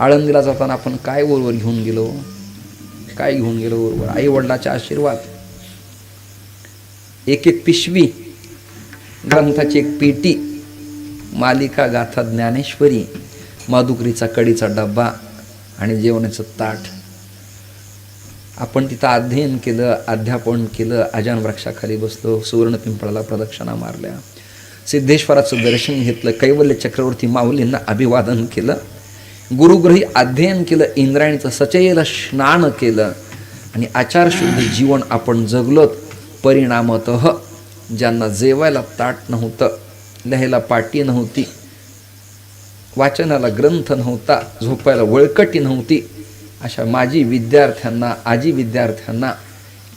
आळंदीला जाताना आपण काय बरोबर घेऊन गेलो? काय घेऊन गेलो बरोबर आई वडिलाचे आशीर्वाद. एक एक पिशवी. ग्रंथाची एक पेटी. मालिका गाथा ज्ञानेश्वरी. माधुकरीचा कडीचा डब्बा आणि जेवणाचं ताट. आपण तिथं अध्ययन केलं अध्यापन केलं अजान वृक्षाखाली बसलो सुवर्ण पिंपळाला प्रदक्षिणा मारल्या. सिद्धेश्वराचं दर्शन घेतलं कैवल्य चक्रवर्ती माऊलींना अभिवादन केलं. गुरुग्रही अध्ययन केलं इंद्रायणीचं सचयेला स्नान केलं आणि आचारशुद्ध जीवन आपण जगलोत परिणामत ज्यांना जेवायला ताट नव्हतं लिहायला पाटी नव्हती वाचनाला ग्रंथ नव्हता झोपायला वळकटी नव्हती अशा माजी विद्यार्थ्यांना आजी विद्यार्थ्यांना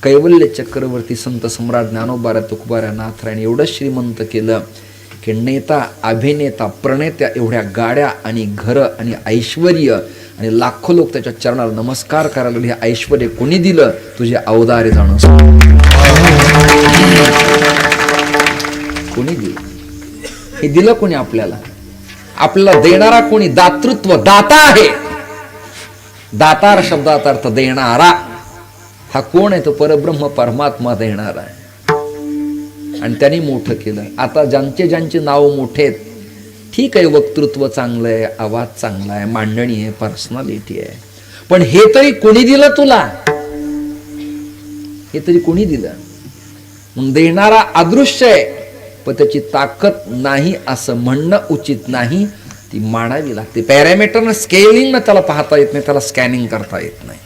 कैवल्य चक्रवर्ती संत सम्राट ज्ञानोबारा तुकबाऱ्या नाथराणी एवढं श्रीमंत केलं की नेता अभिनेता प्रणेत्या एवढ्या गाड्या आणि घरं आणि ऐश्वर आणि लाखो लोक त्याच्या चरणाला नमस्कार करायला हे ऐश्वर कोणी दिलं? तुझे अवदारे जाणं कोणी दिलं? हे दिलं कोणी आपल्याला? आपल्याला देणारा कोणी? दातृत्व दाता आहे. दातार शब्दात अर्थ देणारा. हा कोण आहे? तो परब्रह्म परमात्मा देणारा आहे. आणि त्यांनी मोठं केलं. आता ज्यांचे ज्यांचे नाव मोठे आहेत ठीक आहे वक्तृत्व चांगलं आहे आवाज चांगला आहे मांडणी आहे पर्सनॅलिटी आहे. पण हे तरी कोणी दिलं तुला? हे तरी कोणी दिलं? मग देणारा अदृश्य आहे पण त्याची ताकद नाही असं म्हणणं उचित नाही. ती मांडावी लागते. पॅरामीटरनं स्केलिंगनं त्याला पाहता येत नाही त्याला स्कॅनिंग करता येत नाही.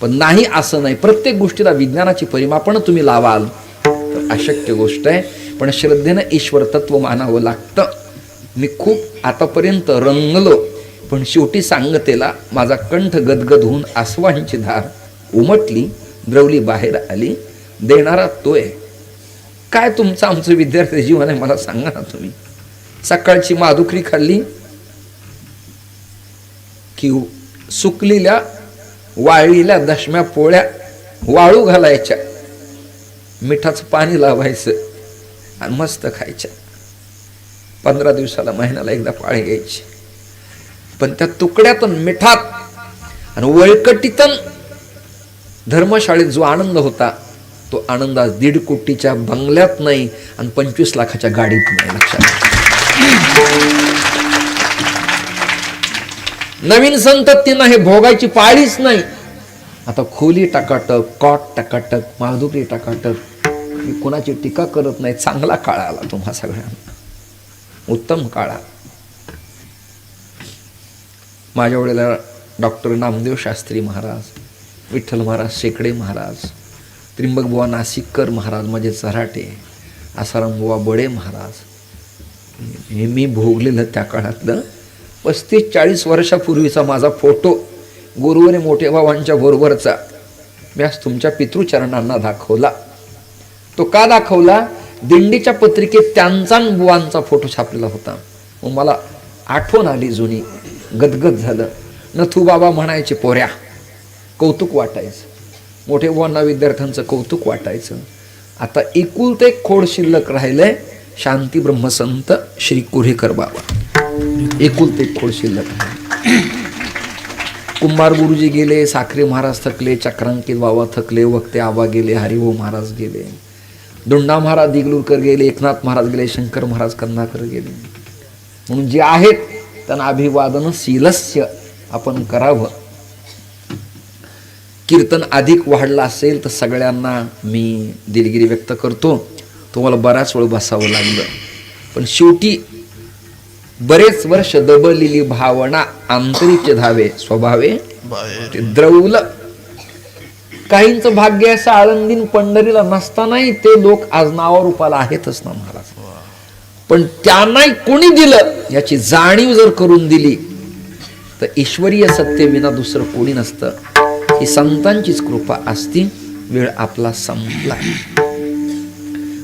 पण नाही असं नाही. प्रत्येक गोष्टीला विज्ञानाची परिमापणं तुम्ही लावाल. तर अशक्य गोष्ट आहे. पण श्रद्धेनं ईश्वर तत्व मानावं लागतं. मी खूप आतापर्यंत रंगलो पण शेवटी सांगतेला माझा कंठ गदगद होऊन आसवांची धार उमटली द्रवली बाहेर आली. देणारा तो आहे काय तुमचं आमचं विद्यार्थी जीवन आहे मला सांगा ना तुम्ही. सकाळची माधुकरी खाल्ली की सुकलेल्या वाळलेल्या दशम्या पोळ्या वाळू घालायच्या. मिठाचं पाणी लावायचं आणि मस्त खायच्या पंधरा दिवसाला महिन्याला एकदा पाळी घ्यायची. पण त्या तुकड्यातून मिठात आणि वळकटीतून धर्मशाळेत जो आनंद होता तो आनंद आज दीड कोटीच्या बंगल्यात नाही आणि पंचवीस लाखाच्या गाडीत नाही लक्षात नवीन संततीनं हे भोगायची पाळीच नाही. आता खोली टकाटक कॉट टकाटक माधुरी टकाटक मी कोणाची टीका करत नाही चांगला काळ आला तुम्हा सगळ्यांना. उत्तम काळा माझ्या वेळेला डॉक्टर नामदेव शास्त्री महाराज विठ्ठल महाराज शेकडे महाराज त्रिंबक बुवा नाशिककर महाराज माझे चराटे आसाराम बुवा बडे महाराज हे मी भोगलेलं त्या काळातलं पस्तीस चाळीस वर्षापूर्वीचा माझा फोटो गुरुवारी मोठ्या भावांच्या बरोबरचा व्यास तुमच्या पितृचरणांना दाखवला. तो का दाखवला? दिंडीच्या पत्रिकेत त्यांचा आणि बुवांचा फोटो छापलेला होता. मग मला आठवण आली जुनी. गदगद झालं. नथू बाबा म्हणायचे पोऱ्या कौतुक वाटायचं. मोठे बुवांना विद्यार्थ्यांचं कौतुक वाटायचं. आता एकुलते एक खोड शिल्लक राहिलंय. शांती ब्रह्मसंत श्री कुरेकर बाबा. एकुलते एक खोड शिल्लक कुंभार गुरुजी गेले साखरे महाराज थकले चक्रांकित बाबा थकले वक्ते आबा गेले हरिभाऊ महाराज गेले. दोंडा महाराज दिगलूरकर गेले एकनाथ महाराज गेले शंकर महाराज कन्नाकर गेले. म्हणून जे आहेत त्यांना अभिवादन शिलस्य आपण करावं. कीर्तन अधिक वाढलं असेल तर सगळ्यांना मी दिलगिरी व्यक्त करतो. तुम्हाला बराच वेळ बसावं लागलं. पण शेवटी बरेच वर्ष दबलेली भावना आंतरिक धावे स्वभावे ते द्रवलं काहींचं भाग्य असं आळंदीन पंढरीला नसतानाही ते लोक आज नावारूपाला आहेतच ना महाराज. पण त्यांनाही कोणी दिलं याची जाणीव जर करून दिली तर ईश्वरीय सत्य विना दुसरं कोणी नसतं. ही संतांचीच कृपा असती वेळ आपला संपला.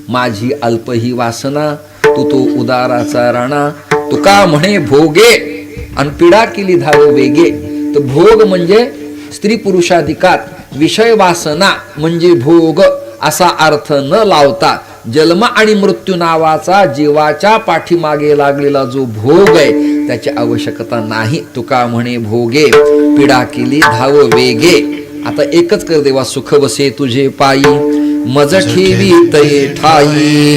माझी अल्प ही वासना तू तो उदाराचा राणा तुका म्हणे भोगे आणि पिडा केली धाव वेगे. तर भोग म्हणजे स्त्री पुरुषाधिकार विषय वासना म्हणजे भोग असा अर्थ न लावता जन्म आणि मृत्यू नावाचा जीवाच्या पाठीमागे लागलेला जो भोग आहे त्याची आवश्यकता नाही. तुका म्हणे भोगे पिडा केली धाव वेगे. आता एकच कर देवा सुख बसे तुझे पायी. मज ठेवी तये ठाई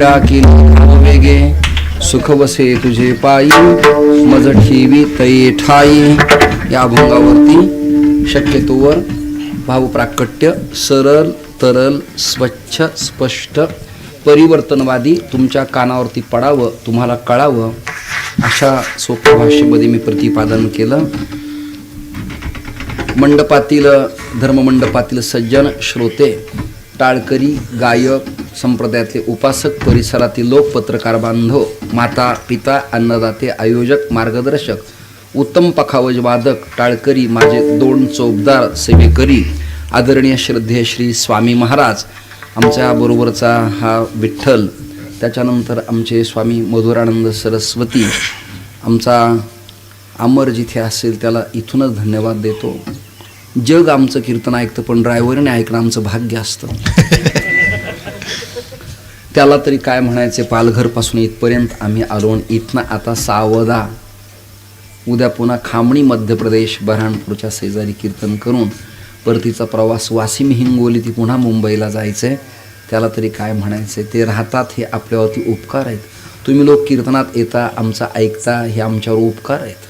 पिडा केली वेगे सुख बसे तुझे पायी मज ठेवी तये ठाई। या अभंगावरती शक्यतोवर भावप्राकट्य सरल तरल स्वच्छ स्पष्ट परिवर्तनवादी तुमच्या कानावरती पडावं तुम्हाला कळावं अशा सोप्या भाषेमध्ये मी प्रतिपादन केलं. मंडपातील धर्ममंडपातील सज्जन श्रोते टाळकरी गायक संप्रदायातले उपासक परिसरातील लोक पत्रकार बांधव माता पिता अन्नदाते आयोजक मार्गदर्शक उत्तम पखावज वादक टाळकरी माझे दोन चोपदार सेवेकरी आदरणीय श्रद्धेय श्री स्वामी महाराज आमच्या बरोबरचा हा विठ्ठल त्याच्यानंतर आमचे स्वामी मधुरानंद सरस्वती आमचा अमर जिथे असेल त्याला इथूनच धन्यवाद देतो. जग आमचं कीर्तन ऐकतं पण ड्रायव्हरने ऐकणं आमचं भाग्य असतं. त्याला तरी काय म्हणायचे पालघरपासून इथपर्यंत आम्ही आलो आणि इथनं आता सावदा उद्या पुन्हा खामणी मध्य प्रदेश बऱ्हाणपूरच्या शेजारी कीर्तन करून परतीचा प्रवास वाशिम हिंगोली ती पुन्हा मुंबईला जायचं आहे त्याला तरी काय म्हणायचं ते राहतात हे आपल्यावरती उपकार आहेत. तुम्ही लोक कीर्तनात येता आमचा ऐकता हे आमच्यावर उपकार आहेत.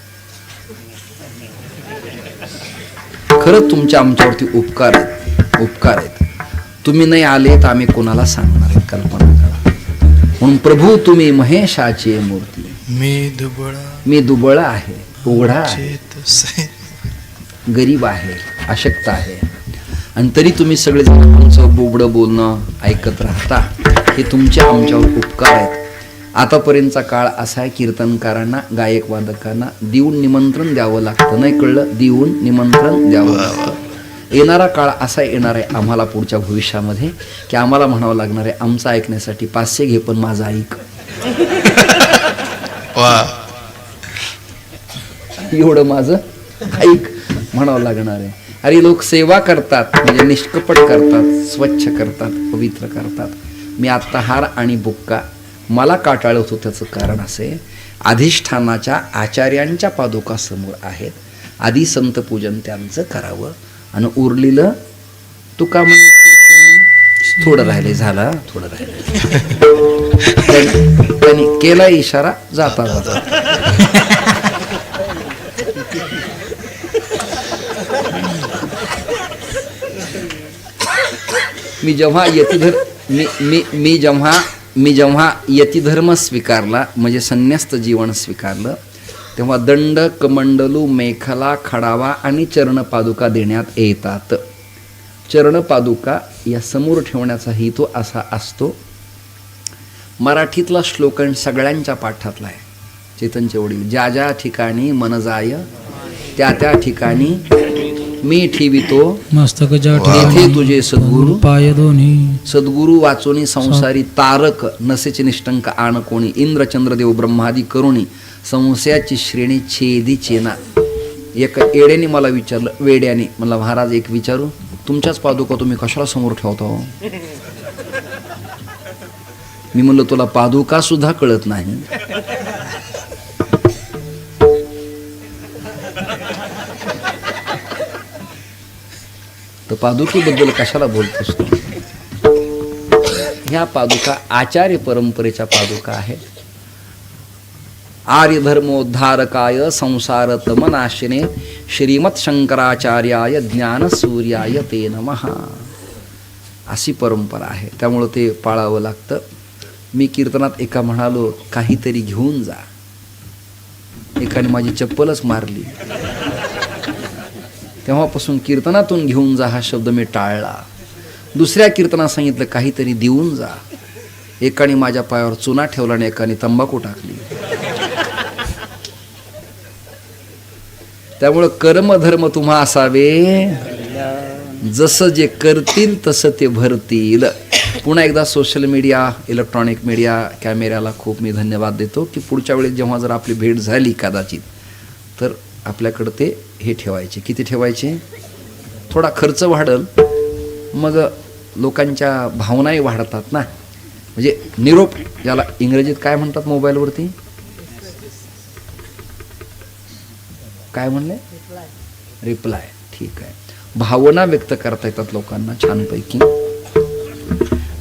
खरंच तुमच्या आमच्यावरती उपकार आहेत. उपकार आहेत. तुम्ही नाही आले तर आम्ही कोणाला सांगणार आहे कल्पना करा. म्हणून प्रभू तुम्ही महेशाची मूर्ती. मी दुबळा. मी दुबळ आहे. उघडा गरीब आहे. अशक्त आहे. आणि तरी तुम्ही सगळे आमचं बोबडं बोलणं ऐकत राहता. हे तुमचे आमच्यावर उपकार आहेत. आतापर्यंतचा काळ असा आहे कीर्तनकारांना गायक वादकांना देऊन निमंत्रण द्यावं लागतं. नाही कळलं? देऊन निमंत्रण द्यावं लागतं. येणारा काळ असा येणार आहे आम्हाला पुढच्या भविष्यामध्ये की आम्हाला म्हणावं लागणार आहे आमचं ऐकण्यासाठी पाचशे घे पण माझं ऐक. एवढं माझं ऐक म्हणावं लागणार आहे. अरे लोक सेवा करतात म्हणजे निष्कपट करतात स्वच्छ करतात पवित्र करतात. मी आत्ता हार आणि बुक्का मला काटाळत होतं त्याचं कारण असे. अधिष्ठानाच्या आचार्यांच्या पादुका समोर आहेत. आधी संत पूजन त्यांचं करावं. आणि उरलेलं तुका म्हणे थोडं राहिले झालं थोडं राहिले. त्यांनी केला इशारा जाता जाता. मी जेव्हा येते मी मी मी जेव्हा मी जेव्हा यतिधर्म स्वीकारला म्हणजे संन्यस्त जीवन स्वीकारलं तेव्हा दंड कमंडलू मेखला खडावा आणि चरणपादुका देण्यात येतात. चरणपादुका या समोर ठेवण्याचा हेतू असा असतो मराठीतला श्लोक सगळ्यांच्या पाठातला आहे. चेतनचे वडील ज्या ज्या ठिकाणी मन जाय त्या त्या ठिकाणी मी ठेवितो. मस्तक तेथे तुझे सद्गुरू. पाय दोन्ही. सद्गुरु वाचोनी संसारी तारक नसेचे निष्टंक आण कोणी इंद्र चंद्रदेव ब्रह्मादी करुणी संशयाची श्रेणी छेदी चेना. एक येड्याने मला विचारलं वेड्याने. मला महाराज एक विचारू? तुमच्याच पादुका तुम्ही कशाला समोर ठेवता हो? मी म्हणलं तुला पादुका सुद्धा कळत नाही. तर पादुकेबद्दल कशाला बोलतोस तू? ह्या पादुका आचार्य परंपरेच्या पादुका आहेत आर्यधर्मोद्धारकाय संसारतमनाशिने संसार तमनाशिने श्रीमत शंकराचार्याय ज्ञान सूर्याय ते नमहा अशी परंपरा आहे. त्यामुळं ते पाळावं लागतं. मी कीर्तनात एका म्हणालो काहीतरी घेऊन जा. एकाने माझी चप्पलच मारली. तेव्हापासून कीर्तनातून घेऊन जा हा शब्द मी टाळला. दुसऱ्या कीर्तनात सांगितलं काहीतरी देऊन जा. एकाने माझ्या पायावर चुना ठेवला आणि एकाने तंबाखू टाकली. त्यामुळं कर्मधर्म तुम्हा असावे. जसं जे करतील तसं ते भरतील. पुन्हा एकदा सोशल मीडिया इलेक्ट्रॉनिक मीडिया कॅमेऱ्याला खूप मी धन्यवाद देतो की पुढच्या वेळेस जेव्हा जर आपली भेट झाली कदाचित तर आपल्याकडं ते हे ठेवायचे. किती ठेवायचे? थोडा खर्च वाढल मग लोकांच्या भावनाही वाढतात ना. म्हणजे निरोप ज्याला इंग्रजीत काय म्हणतात मोबाईलवरती? काय म्हणले? रिप्लाय. ठीक आहे. भावना व्यक्त करता येतात लोकांना छानपैकी.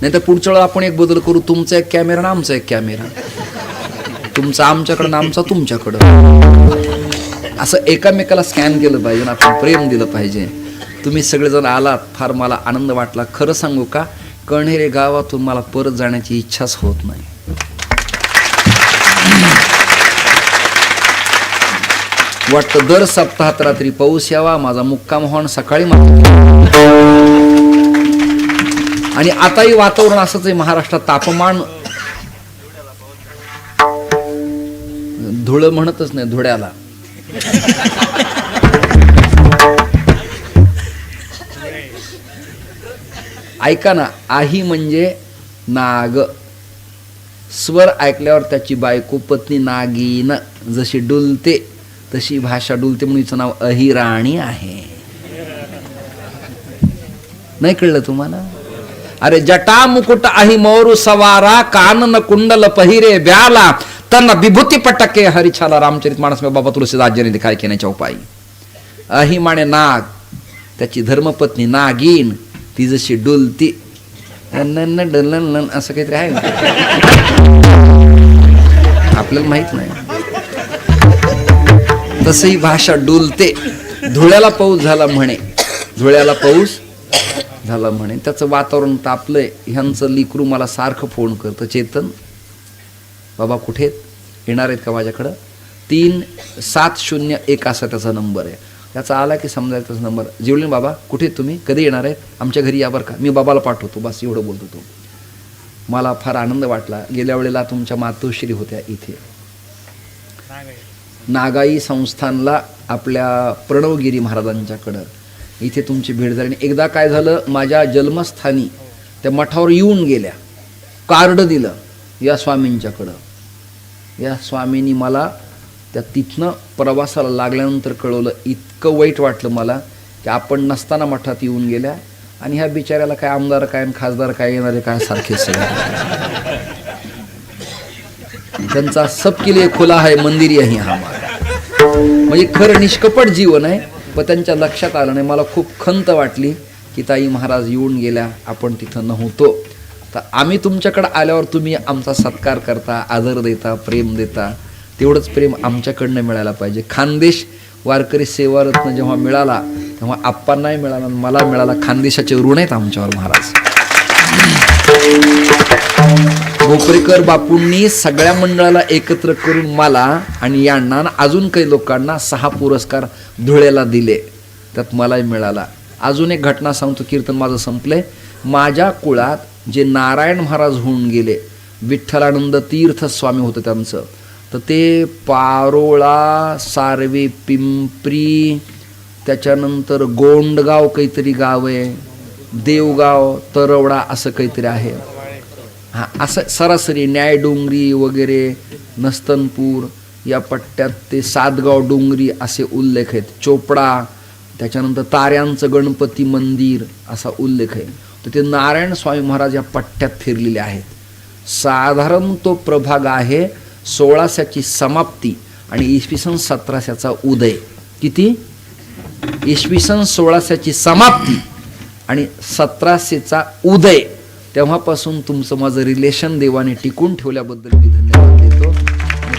नाही तर पुढच्या वेळा आपण एक बदल करू. तुमचा एक कॅमेरा ना आमचा एक कॅमेरा. तुमचा आमच्याकडं आणि आमचा तुमच्याकडं. असं एकामेकाला स्कॅन केलं पाहिजे आणि आपण प्रेम दिलं पाहिजे. तुम्ही सगळेजण आलात फार मला आनंद वाटला. खरं सांगू का? कण्हेरे गावातून मला परत जाण्याची इच्छाच होत नाही. वाटतं दर सप्ताहात रात्री पाऊस यावा माझा मुक्काम व्हावा सकाळी आणि आताही वातावरण असंच आहे महाराष्ट्रात तापमान धुळ म्हणतच नाही धुळ्याला. ऐका ना आही म्हणजे नाग. स्वर ऐकल्यावर त्याची बायको पत्नी नागीन. जशी डुलते तशी भाषा डुलते म्हणून हिचं नाव अहिराणी आहे. नाही कळलं तुम्हाला? अरे जटा मुकुट अहि मोरू सवारा कानन कुंडल पहिरे ब्याला. त्यांना विभूती पटके हरिछाला रामचरित मानस में बाबा तुलसीदास दिखाय केण्याच्या उपायी अहि माने नाग त्याची धर्मपत्नी नागिन ती जशी डुलती नन्न डलन असं काहीतरी आहे ना? आपल्याला माहीत नाही तसही भाषा डुलते धुळ्याला पाऊस झाला म्हणे धुळ्याला पाऊस झाला म्हणे त्याचं वातावरण तापलंय ह्यांचं लिकरू मला सारखं फोन करतं चेतन बाबा कुठे आहेत? येणार आहेत का माझ्याकडं? तीन सात शून्य एक असा त्याचा नंबर आहे. त्याचा आला की समजायचा त्याचा नंबर. जिवलीन बाबा कुठे तुम्ही? कधी येणार आहेत? आमच्या घरी या बरं का. मी बाबाला पाठवतो. बस एवढं बोलतो तो. मला फार आनंद वाटला. गेल्या वेळेला तुमच्या मातोश्री होत्या इथे. नागाई संस्थानला आपल्या प्रणवगिरी महाराजांच्याकडं. इथे तुमची भेट झाली. आणि एकदा काय झालं? माझ्या जन्मस्थानी त्या मठावर येऊन गेल्या. कार्ड दिलं या स्वामींच्याकडं. या स्वामींनी मला त्या तिथनं प्रवासाला लागल्यानंतर कळवलं. इतकं वाईट वाटलं मला की आपण नसताना मठात येऊन गेल्या आणि ह्या बिचाऱ्याला काय आमदार काय खासदार काय येणारे काय सारखे सगळे. त्यांचा सब किले खुला आहे मंदिर हा हमारा. म्हणजे खरं निष्कपट जीवन आहे पण त्यांच्या लक्षात आलं नाही. मला खूप खंत वाटली की ताई महाराज येऊन गेल्या आपण तिथं नव्हतो. तर आम्ही तुमच्याकडं आल्यावर तुम्ही आमचा सत्कार करता आदर देता प्रेम देता. तेवढंच प्रेम आमच्याकडनं मिळायला पाहिजे. खानदेश वारकरी सेवारत्न जेव्हा मिळाला तेव्हा आप्पांनाही मिळाला आणि मला मिळाला खानदेशाचे ऋण आहेत आमच्यावर महाराज. भोपरेकर बापूंनी सगळ्या मंडळाला एकत्र करून मला आणि यांना आणि अजून काही लोकांना सहा पुरस्कार धुळ्याला दिले. त्यात मलाही मिळाला. अजून एक घटना सांगतो कीर्तन माझं संपलंय. माझ्या कुळात जे नारायण महाराज होऊन गेले विठ्ठलानंद तीर्थ स्वामी होतं त्यांचं तर ते पारोळा सारवे पिंपरी त्याच्यानंतर गोंडगाव काहीतरी गाव आहे देवगाव तरवडा असं काहीतरी आहे. हां असं सरासरी न्यायडोंगरी वगैरे नस्तनपूर या पट्ट्यात ते सातगाव डोंगरी असे उल्लेख आहेत. चोपडा त्याच्यानंतर ताऱ्यांचं गणपती मंदिर असा उल्लेख आहे. तर ते नारायण स्वामी महाराज या पट्ट्यात फिरलेले आहेत. साधारण तो प्रभाग आहे सोळाशेची समाप्ती आणि इसवी सन सतराशेचा उदय. किती? इसवी सन सोळाशेची समाप्ती आणि सतराशेचा उदय. तेव्हापासून तुमचं माझं रिलेशन देवाने टिकून ठेवल्याबद्दल मी धन्यवाद